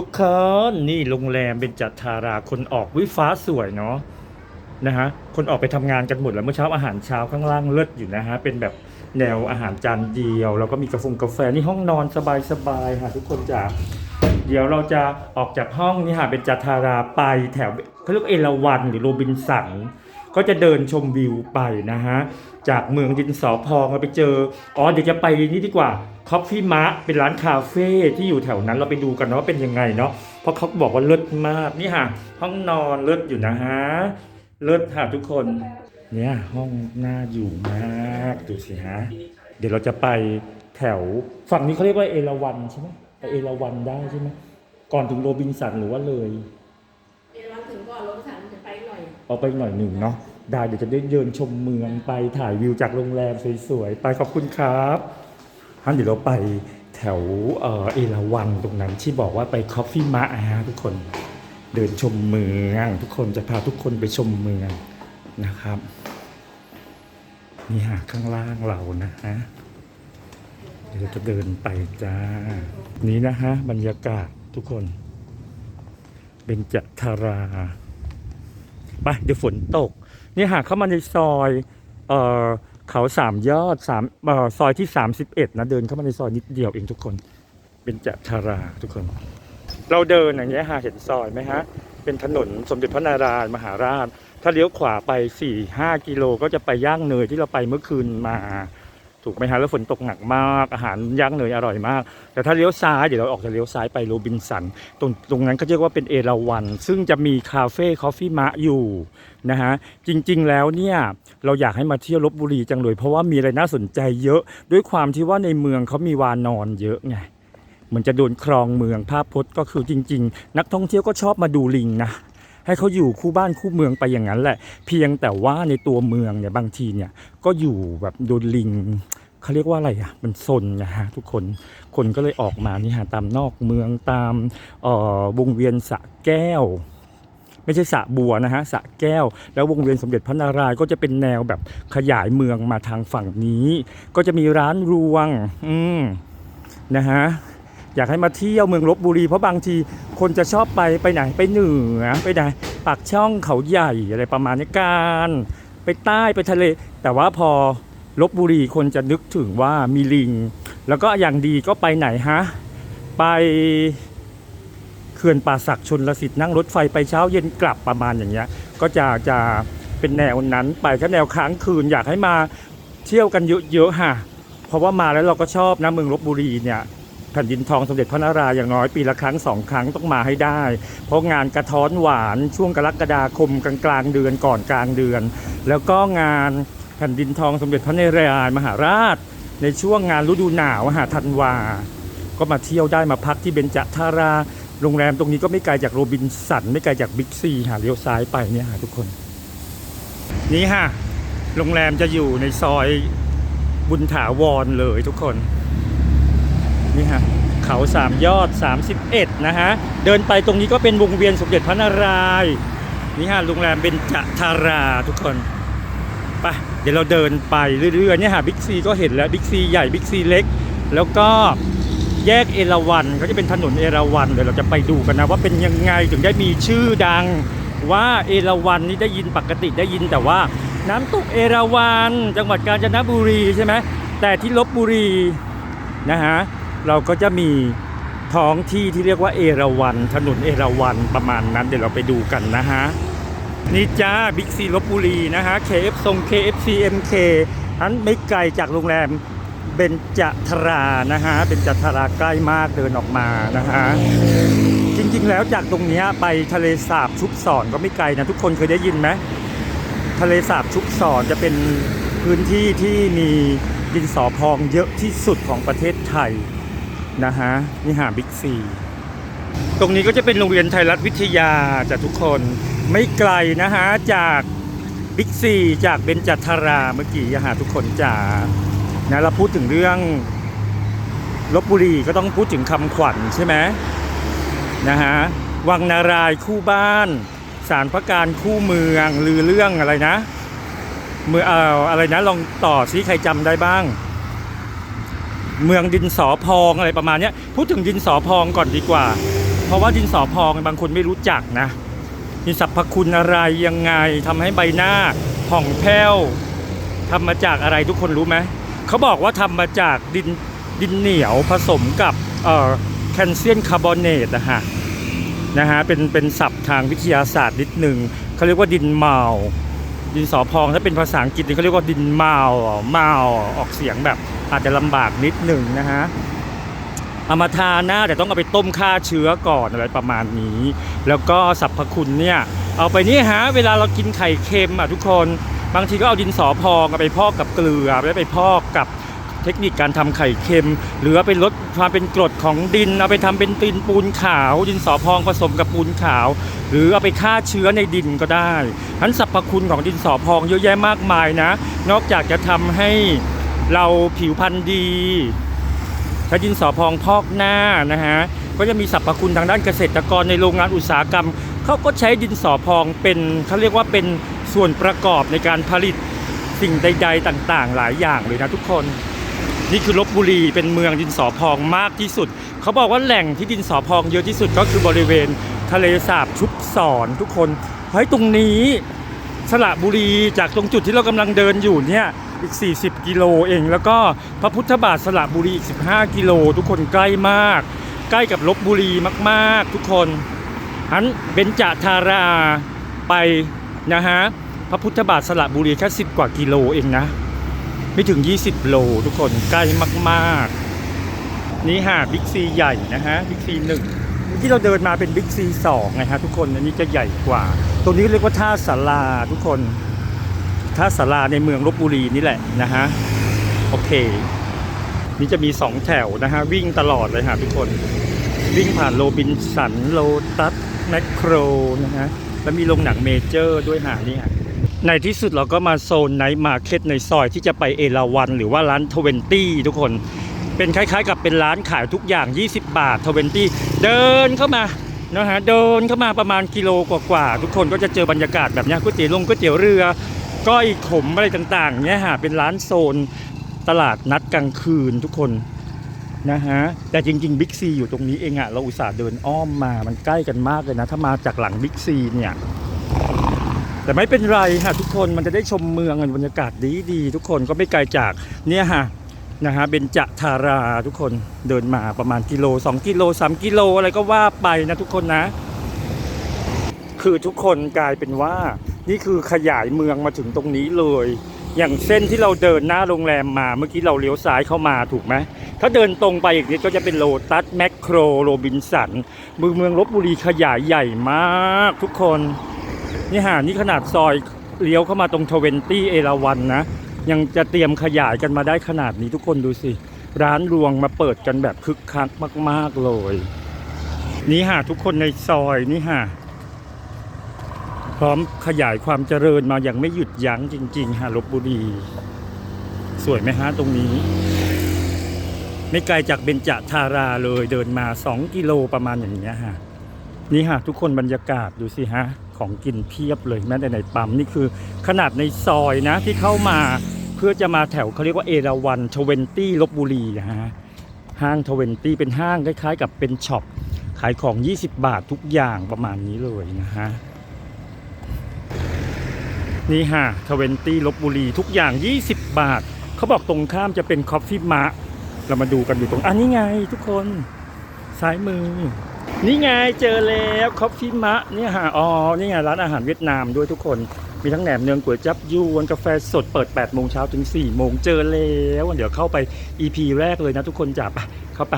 ทุกคนนี่โรงแรมเป็นจัดทาราคนออกวิฟ้าสวยเนาะนะฮะคนออกไปทำงานกันหมดแล้วเมื่อเช้าอาหารเช้าข้างล่างเลิศอยู่นะฮะเป็นแบบแนวอาหารจานเดียว แล้วก็มีกาแฟกาแฟนี่ห้องนอนสบายๆค่ะทุกคนจ๋าเดี๋ยวเราจะออกจากห้องนี่ค่ะเป็นจัดทาราไปแถวเขาเรียกว่าเอราวันหรือโรบินสัน ก็จะเดินชมวิวไปนะฮะ จากเมืองดินสอพองเราไปเจอ อ๋อเดี๋ยวจะไปนี่ดีกว่าคอฟฟี่มะเป็นร้านคาเฟ่ที่อยู่แถวนั้นเราไปดูกันนะว่าเป็นยังไงเนาะเพราะเขาบอกว่าเลิศมากนี่ค่ะ ห้องนอนเลิศอยู่นะฮะเลิศค่ะทุกคน เนี่ยห้องน่าอยู่มากดูสิฮะเดี๋ยวเราจะไปแถวฝั่งนี้เขาเรียกว่าเอราวันใช่ไหมไปเอราวันได้ใช่ไหมก่อนถึงโรบินสันหรือว่าเลยเดี๋ยวเราถึงก่อนโรถสันจะไปหน่ อยเอาไปหน่อยหนึ่งเนาะได้เดี๋ยวจะได้เดินชมเมืองไปถ่ายวิวจากโรงแรมสวยๆ ไปขอบคุณครับฮันเดี๋ยวเราไปแถวเออเอราวันตรงนั้นที่บอกว่าไปคอฟฟี่มะฮะทุกคนเดินชมเมืองทุกคนจะพาทุกคนไปชมเมืองนะครับ นี่หาข้างล่างเรานะฮะเดี๋ยวจะเดินไปจ้า นี้นะฮะบรรยากาศทุกคน เป็นจัทรา ไปเดี๋ยวฝนตก นี่หากเข้ามาในซอยเอ่อเขาสามยอดสามเอ่อซอยที่31นะเดินเข้ามาในซอยนิดเดียวเองทุกคน เป็นจัทาราทุกคน เราเดินอย่างเงี้ยหาเห็นซอยไหมฮะ เป็นถนนสมเด็จพระนารายณ์มหาราช ถ้าเลี้ยวขวาไปสี่ห้ากิโลก็จะไปย่างเนยที่เราไปเมื่อคืนมา ถูกไหมฮะแล้วฝนตกหนักมากอาหารย่างเนยอร่อยมาก แต่ถ้าเลี้ยวซ้ายเดี๋ยวเราออกจะเลี้ยวซ้ายไปโรบินสันตรงตรงนั้นก็เรียกว่าเป็นเอราวัน ซึ่งจะมีคาเฟ่คอฟฟี่มะอยู่นะฮะจริงๆแล้วเนี่ยเราอยากให้มาเที่ยวลบบุรีจังเลยเพราะว่ามีอะไรน่าสนใจเยอะ ด้วยความที่ว่าในเมืองเขามีวานอนเยอะไงเหมือนจะโดนครองเมืองภาพพจน์ก็คือจริง ๆ นักท่องเที่ยวก็ชอบมาดูลิงนะให้เขาอยู่คู่บ้านคู่เมืองไปอย่างนั้นแหละ เพียงแต่ว่าในตัวเมืองเนี่ยบางทีเนี่ยก็อยู่แบบโดนลิง เขาเรียกว่าอะไรอะมันซนนะฮะทุกคนคนก็เลยออกมานี่ฮะตามนอกเมืองตามเอ่อวงเวียนสะแก้ว ไม่ใช่สะบัวนะฮะสะแก้ว แล้ววงเวียนสมเด็จพระนารายณ์ก็จะเป็นแนวแบบขยายเมืองมาทางฝั่งนี้ ก็จะมีร้านรวง อืมนะฮะอยากให้มาเที่ยวเมืองลบบุรี เพราะบางทีคนจะชอบไปไปไหนไปเหนือไปไหนปากช่องเขาใหญ่อะไรประมาณนี้การไปใต้ไปทะเล แต่ว่าพอ ลบบุรีคนจะนึกถึงว่ามีลิง แล้วก็อย่างดีก็ไปไหนฮะ ไปเขื่อนป่าศักดิ์ชนลสิทธิ์นั่งรถไฟไปเช้าเย็นกลับประมาณอย่างเงี้ย ก็จะจะเป็นแนวนั้นไปก็แนวค้างคืนอยากให้มาเที่ยวกันเยอะๆฮะเพราะว่ามาแล้วเราก็ชอบนะเมืองลบบุรีเนี่ยแผ่นดินทองสมเด็จพระนารายณ์อย่างน้อยปีละครั้งสองครั้งต้องมาให้ได้ เพราะงานกระท้อนหวานช่วงกรกฎาคมกลางกลางๆเดือนก่อนกลางเดือน แล้วก็งาน แผ่นดินทองสมเด็จพระนารายณ์มหาราช ในช่วงงานฤดูหนาวหาธันวา ก็มาเที่ยวได้มาพักที่เบญจทารา โรงแรมตรงนี้ก็ไม่ไกลจากโรบินสัน ไม่ไกลจากบิ๊กซีหาเลี้ยวซ้ายไปเนี่ยทุกคน นี่ฮะโรงแรมจะอยู่ในซอยบุญถาวรเลยทุกคน นี่ฮะเขาสามยอด 31 นะฮะ เดินไปตรงนี้ก็เป็นวงเวียนสมเด็จพระนารายณ์นี่ฮะโรงแรมเบญจทาราทุกคน ไป เดี๋ยวเราเดินไปเรื่อยๆเนี่ยฮะบิ๊กซีก็เห็นแล้วบิ๊กซีใหญ่บิ๊กซีเล็ก แล้วก็แยกเอราวันก็จะเป็นถนนเอราวันเดี๋ยวเราจะไปดูกันนะว่าเป็นยังไงถึงได้มีชื่อดัง ว่าเอราวันนี่ได้ยินปกติได้ยินแต่ว่า น้ำตกเอราวันจังหวัดกาญจนบุรีใช่ไหมแต่ที่ลบบุรีนะฮะเราก็จะมีท้องที่ที่เรียกว่าเอราวันถนนเอราวันประมาณนั้นเดี๋ยวเราไปดูกันนะฮะ นี่จ้าบิ๊กซีลบบุรีนะฮะ KF ทรง KFC MK อันไม่ไกลจากโรงแรมเบญจทรานะฮะเบญจทราใกล้มากเดินออกมานะฮะ จริงๆแล้วจากตรงนี้ไปทะเลสาบชุบสอนก็ไม่ไกลนะ ทุกคนเคยได้ยินไหมทะเลสาบชุบสอนจะเป็นพื้นที่ที่มีดินสอพองเยอะที่สุดของประเทศไทยนะฮะนี่หาบิ๊กซีตรงนี้ก็จะเป็นโรงเรียนไทยรัฐวิทยาจากทุกคน ไม่ไกลนะฮะ จากบิ๊กซีจากเบญจทาราเมื่อกี้อะฮะทุกคนจ๋านะเราพูดถึงเรื่องลบบุรีก็ต้องพูดถึงคำขวัญใช่ไหมนะฮะวังนารายคู่บ้าน สารพระการคู่เมืองลือเรื่องอะไรนะ เมืองเอ่ออะไรนะลองต่อซิใครจำได้บ้าง เมืองดินสอพองอะไรประมาณนี้พูดถึงดินสอพองก่อนดีกว่า เพราะว่าดินสอพองบางคนไม่รู้จักนะ มีสรรพคุณอะไรยังไงทำให้ใบหน้าผ่องแผ้วทำมาจากอะไรทุกคนรู้ไหมเขาบอกว่าทำมาจากดินดินเหนียวผสมกับเอ่อแคลเซียมคาร์บอเนตนะฮะนะฮะเป็นเป็นศัพท์ทางวิทยาศาสตร์นิดหนึ่งเขาเรียกว่าดินเมาดินสอพองถ้าเป็นภาษาอังกฤษเนี่ยเขาเรียกว่าดินเมาเมาออกเสียงแบบอาจจะลำบากนิดหนึ่งนะฮะ เอามาทาหน้าแต่ต้องเอาไปต้มฆ่าเชื้อก่อนอะไรประมาณนี้ แล้วก็สรรพคุณเนี่ยเอาไปนี่ฮะเวลาเรากินไข่เค็มอะทุกคนบางทีก็เอาดินสอพองเอาไปพอกกับเกลือแล้วไปพอกกับเทคนิคการทำไข่เค็ม หรือเอาไปลดความเป็นกรดของดิน เอาไปทำเป็นดินปูนขาว ดินสอพองผสมกับปูนขาว หรือเอาไปฆ่าเชื้อในดินก็ได้ทั้นสรรพคุณของดินสอพองเยอะแยะมากมายนะ นอกจากจะทำให้เราผิวพรรณดี ใช้ดินสอพองพอกหน้านะฮะก็จะมีสรรพคุณทางด้านเกษตรกรในโรงงานอุตสาหกรรมเขาก็ใช้ดินสอพองเป็นเขาเรียกว่าเป็นส่วนประกอบในการผลิตสิ่งใด ๆ ต่างๆ หลายอย่างเลยนะทุกคน นี่คือลบบุรีเป็นเมืองดินสอพองมากที่สุด เขาบอกว่าแหล่งที่ดินสอพองเยอะที่สุดก็คือบริเวณทะเลสาบชุบสอนทุกคนเฮ้ยตรงนี้สระบุรีจากตรงจุดที่เรากำลังเดินอยู่เนี่ย อีก 40 กิโลเอง แล้วก็พระพุทธบาทสระบุรีอีก 15 กิโล ทุกคนใกล้มาก ใกล้กับลบบุรีมากๆ ทุกคนหันเบญจทาราไปนะฮะพระพุทธบาทสระบุรีแค่ 10 กว่ากิโลเองนะ ไม่ถึง 20 โล ทุกคนใกล้มากๆ นี่ฮะบิ๊กซีใหญ่นะฮะบิ๊กซีหนึ่งที่เราเดินมาเป็นบิ๊กซีสองไงฮะทุกคนอันนี้จะใหญ่กว่า ตรงนี้เรียกว่าท่าสาราทุกคน ท่าสาราในเมืองลบบุรีนี่แหละนะฮะโอเค นี่จะมีสองแถวนะฮะวิ่งตลอดเลยฮะทุกคน วิ่งผ่านโรบินสันโลตัสแมคโครนะฮะแล้วมีโรงหนังเมเจอร์ด้วยหานี่ฮะในที่สุดเราก็มาโซนไนท์มาร์เก็ตในซอยที่จะไปเอราวันหรือว่าร้านทเวนตี้ทุกคนเป็นคล้ายๆ กับเป็นร้านขายทุกอย่าง 20 บาททเวนตี้เดินเข้ามานะฮะเดินเข้ามาประมาณกิโลกว่าๆทุกคนก็จะเจอบรรยากาศแบบนี้ก๋วยเตี๋ยวลงก๋วยเตี๋ยวเรือ ก้อยขมอะไรต่างๆเนี่ยฮะเป็นร้านโซนตลาดนัดกลางคืนทุกคนนะฮะแต่จริงๆบิ๊กซีอยู่ตรงนี้เองอะเราอุตส่าห์เดินอ้อมมามันใกล้กันมากเลยนะ ถ้ามาจากหลังบิ๊กซีเนี่ย แต่ไม่เป็นไรค่ะทุกคนมันจะได้ชมเมืองบรรยากาศดีดีๆทุกคนก็ไม่ไกลจากเนี่ยฮะนะฮะเบญจทาราทุกคนเดินมาประมาณกิโล 2 กิโล 3 กิโลอะไรก็ว่าไปนะทุกคนนะ คือทุกคนกลายเป็นว่า นี่คือขยายเมืองมาถึงตรงนี้เลย อย่างเส้นที่เราเดินหน้าโรงแรมมา เมื่อกี้เราเลี้ยวซ้ายเข้ามาถูกไหม ถ้าเดินตรงไปอีกนิดก็จะเป็นโลตัสแมคโครโรบินสันเมืองเมืองลบบุรีขยายใหญ่มากทุกคน นี่ฮะนี่ขนาดซอยเลี้ยวเข้ามาตรงทเวนตี้เอราวันนะ ยังจะเตรียมขยายกันมาได้ขนาดนี้ทุกคนดูสิ ร้านรวงมาเปิดกันแบบคึกคักมาก ๆเลย นี่ฮะทุกคนในซอยนี่ฮะพ ร้อมขยายความเจริญมาอย่างไม่หยุดยั้งจริงๆฮะลบบุรี สวยไหมฮะตรงนี้ ไม่ไกลจากเบญจทาราเลยเดินมา 2 กิโลประมาณอย่างเงี้ยฮะนี่ฮะทุกคนบรรยากาศดูสิฮะ ของกินเพียบเลยแม้แต่ในปั๊มนี่คือขนาดในซอยนะที่เข้ามาเพื่อจะมาแถวเขาเรียกว่าเอราวันทเวนตี้ลบบุรีนะฮะห้างทเวนตี้เป็นห้างคล้ายๆ กับเป็นช็อปขายของ 20 บาททุกอย่างประมาณนี้เลยนะฮะ นี่ฮะทเวนตี้ลบบุรีทุกอย่าง 20 บาท เขาบอกตรงข้ามจะเป็นคอฟฟี่มะเรามาดูกันอยู่ตรงอันนี้ไงทุกคนซ้ายมือ นี่ไงเจอแล้วคอฟฟี่มะเนี่ยฮะอ๋อนี่ไงร้านอาหารเวียดนามด้วยทุกคนมีทั้งแหนมเนืองก๋วยจับยวนกาแฟสดเปิด 8 โมงเช้าถึง 4 โมงเจอแล้ว เดี๋ยวเข้าไป EP แรกเลยนะทุกคนจับเข้าไป